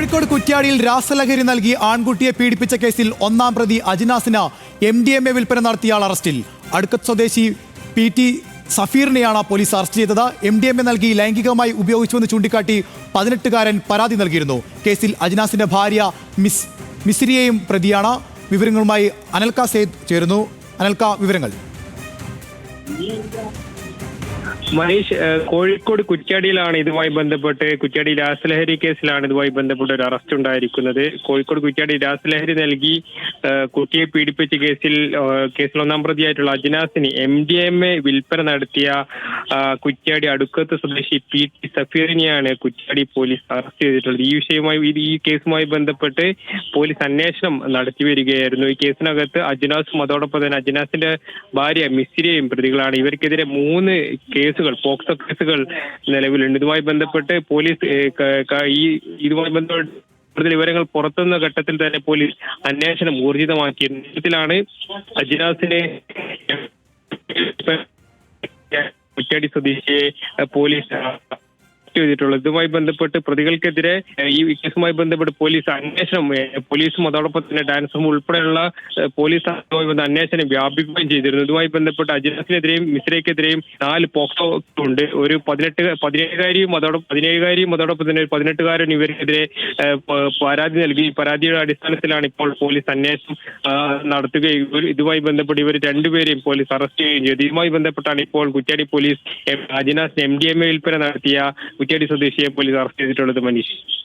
കോഴിക്കോട് കുറ്റ്യാടിയിൽ രാസലഹരി നൽകി ആൺകുട്ടിയെ പീഡിപ്പിച്ച കേസിൽ ഒന്നാം പ്രതി അജിനാസിന് എം ഡി എം എ വിൽപ്പന നടത്തിയ ആൾ അറസ്റ്റിൽ. അടുക്കത്ത് സ്വദേശി പി ടി സഫീറിനെയാണ് പോലീസ് അറസ്റ്റ് ചെയ്തത്. എം ഡി എം എ നൽകി ലൈംഗികമായി ഉപയോഗിച്ചുവെന്ന് ചൂണ്ടിക്കാട്ടി പതിനെട്ടുകാരൻ പരാതി നൽകിയിരുന്നു. കേസിൽ അജിനാസിന്റെ ഭാര്യ മിസ് മിസിരിയെയും പ്രതിയാണ്. വിവരങ്ങളുമായി അനൽക സേദ് ചേരുന്നു. അനൽക വിവരങ്ങൾ. മനീഷ് കോഴിക്കോട് കുറ്റ്യാടിയിലാണ് ഇതുമായി ബന്ധപ്പെട്ട് കുറ്റ്യാടി രാസലഹരി കേസിലാണ് ഇതുമായി ബന്ധപ്പെട്ട് ഒരു അറസ്റ്റ് ഉണ്ടായിരിക്കുന്നത്. കോഴിക്കോട് കുറ്റ്യാടി രാസലഹരി നൽകി കുട്ടിയെ പീഡിപ്പിച്ച കേസിൽ കേസിൽ ഒന്നാം പ്രതിയായിട്ടുള്ള അജിനാസിന് എം ഡി എം എ വിൽപ്പന നടത്തിയ കുറ്റ്യാടി അടുക്കത്ത് സ്വദേശി പി ടി സഫീറിനെയാണ് കുറ്റ്യാടി പോലീസ് അറസ്റ്റ് ചെയ്തിട്ടുള്ളത്. ഈ വിഷയവുമായി ഈ കേസുമായി ബന്ധപ്പെട്ട് പോലീസ് അന്വേഷണം നടത്തി വരികയായിരുന്നു. ഈ കേസിനകത്ത് അജിനാസും അതോടൊപ്പം തന്നെ അജിനാസിന്റെ ഭാര്യ മിസ്സിരിയും പ്രതികളാണ്. ഇവർക്കെതിരെ മൂന്ന് കേസുകൾ പോക്സോ കേസുകൾ നിലവിലുണ്ട്. ഇതുമായി ബന്ധപ്പെട്ട് പോലീസ് ഈ ഇതുമായി ബന്ധപ്പെട്ട് കൂടുതൽ വിവരങ്ങൾ പുറത്തുന്ന ഘട്ടത്തിൽ തന്നെ പോലീസ് അന്വേഷണം ഊർജിതമാക്കിയിരുന്നു ഇത്തരത്തിലാണ് അജിനാസിനെ മുറ്റടി സ്വദേശിയെ പോലീസ് അറസ്റ്റ് ചെയ്തിട്ടുള്ളത്. ഇതുമായി ബന്ധപ്പെട്ട് പ്രതികൾക്കെതിരെ ഈ കേസുമായി ബന്ധപ്പെട്ട് പോലീസ് അന്വേഷണം പോലീസും അതോടൊപ്പം തന്നെ ഡാൻസും ഉൾപ്പെടെയുള്ള പോലീസ് അന്വേഷണം വ്യാപിക്കുകയും ചെയ്തിരുന്നു. ഇതുമായി ബന്ധപ്പെട്ട് അജിനാസിനെതിരെയും മിശ്രയ്ക്കെതിരെയും നാല് പോക്സോ ഉണ്ട്. ഒരു പതിനെട്ട് പതിനേഴുകാരിയും അതോടൊപ്പം പതിനേഴുകാരിയും അതോടൊപ്പം തന്നെ ഒരു പതിനെട്ടുകാരൻ ഇവർക്കെതിരെ പരാതി നൽകി. പരാതിയുടെ അടിസ്ഥാനത്തിലാണ് ഇപ്പോൾ പോലീസ് അന്വേഷണം നടത്തുകയും ഇതുമായി ബന്ധപ്പെട്ട് ഇവർ രണ്ടുപേരെയും പോലീസ് അറസ്റ്റ് ചെയ്യുകയും ചെയ്തു. ഇതുമായി ബന്ധപ്പെട്ടാണ് ഇപ്പോൾ Kuttiadi police Ajinas M D M A വിൽപ്പന നടത്തിയ കുറ്റ്യാടി സ്വദേശിയെ പോലീസ് അറസ്റ്റ് ചെയ്തിട്ടുള്ളത് മനീഷ്.